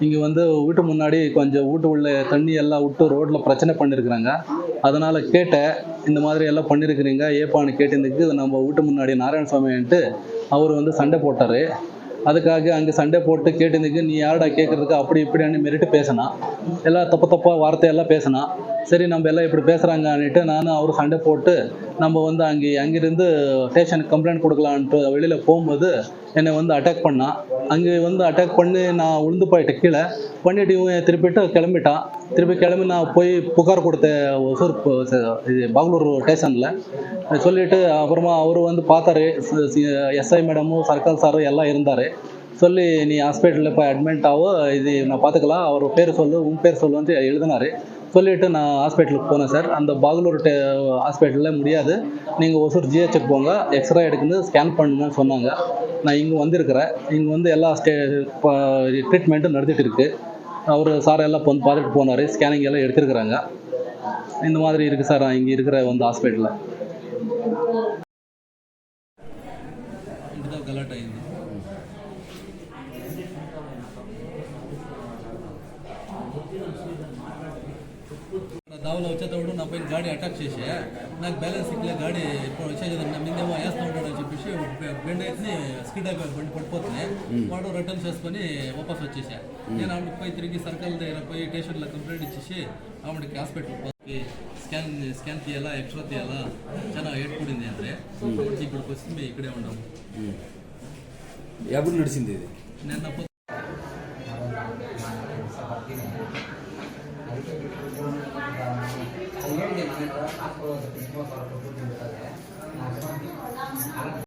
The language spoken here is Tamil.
இங்கே வந்து வீட்டு முன்னாடி கொஞ்சம் வீட்டு உள்ள தண்ணி எல்லாம் விட்டு ரோட்டில் பிரச்சனை பண்ணியிருக்கிறாங்க அதனால் கேட்டேன் இந்த மாதிரி எல்லாம் பண்ணியிருக்கிறீங்க ஏப்பான்னு கேட்டதுக்கு நம்ம வீட்டு முன்னாடி நாராயணசாமின்ட்டு அவர் வந்து சண்டை போட்டார். அதுக்காக அங்கே சண்டை போட்டு கேட்டதுக்கு நீ யாரடா கேட்குறதுக்கு அப்படி இப்படின்னு மிரட்டு பேசினா எல்லாம் தப்பு தப்பாக வார்த்தையெல்லாம் பேசினா சரி நம்ம எல்லாம் இப்படி பேசுகிறாங்கன்னுட்டு நானும் அவர் சண்டை போட்டு நம்ம வந்து அங்கே அங்கேருந்து ஸ்டேஷனுக்கு கம்ப்ளைண்ட் கொடுக்கலான்ட்டு வெளியில் போகும்போது என்னை வந்து அட்டாக் பண்ணான் அங்கே வந்து அட்டாக் பண்ணி நான் உளுந்து போயிட்டேன் கீழே பண்ணிட்டு இவன் திருப்பிட்டு கிளம்பிட்டான். திருப்பி கிளம்பி நான் போய் புகார் கொடுத்தேன் ஒசூர் இது பாகலூர் ஸ்டேஷனில். சொல்லிவிட்டு அப்புறமா அவர் வந்து பார்த்தாரு. எஸ்ஐ மேடமும் சர்க்கார் சாரும் எல்லாம் இருந்தார். சொல்லி நீ ஹாஸ்பிட்டலில் போய் அட்மிட் ஆகோ இது நான் பார்த்துக்கலாம். அவர் பேர் சொல்லு உன் பேர் சொல்லுன்ட்டு எழுதினாரு. சொல்லிவிட்டு நான் ஹாஸ்பிட்டலுக்கு போனேன் சார் அந்த பாகலூர் டே ஹாஸ்பிட்டலில் முடியாது. நீங்கள் ஒசூர் ஜிஹெச்சுக்கு போங்க. எக்ஸ்ரே எடுக்கணும் ஸ்கேன் பண்ணணும்னு சொன்னாங்க. நான் இங்கே வந்திருக்கிறேன். இங்கே வந்து எல்லா ஸ்டே ட்ரீட்மெண்ட்டும் நடந்துகிட்டு இருக்குது அவர் சார் எல்லாம் வந்து பார்த்துட்டு போனார். ஸ்கேனிங் எல்லாம் எடுத்துருக்குறாங்க. இந்த மாதிரி இருக்குது சார் நான் இங்கே இருக்கிற வந்து ஹாஸ்பிட்டலில் Thank you. దావలో వచ్చేటప్పుడు నా పైన గాడి అటాక్ చేసే. నాకు బ్యాలెన్స్ ఇట్లే గాడి వచ్చేది నా మీదేమో వేస్తూ ఉంటాడు అని చెప్పేసి బెండ్ అయితే స్కిడ్ అయిపోయి బండి పడిపోతుంది వాడు రిటర్న్ చేసుకొని వాపస్ వచ్చేసా. నేను ఆవిడకి పోయి తిరిగి సర్కిల్ దగ్గర పోయి స్టేషన్లో కంప్లైంట్ ఇచ్చేసి ఆవిడకి హాస్పిటల్ స్కాన్ స్కాన్ తీయాలా ఎక్స్ట్రా తీయాలా? చాలా ఏడ్పడింది అంటే ఇక్కడికి వచ్చి ఇక్కడే ఉన్నాము ఎప్పుడు నడిచింది ఇది. నిన్న ಅದು ಇಸ್ಮಾರ್ ಅಂತ ಹೇಳಿದ್ದಾರೆ ಹಾಗಾಗಿ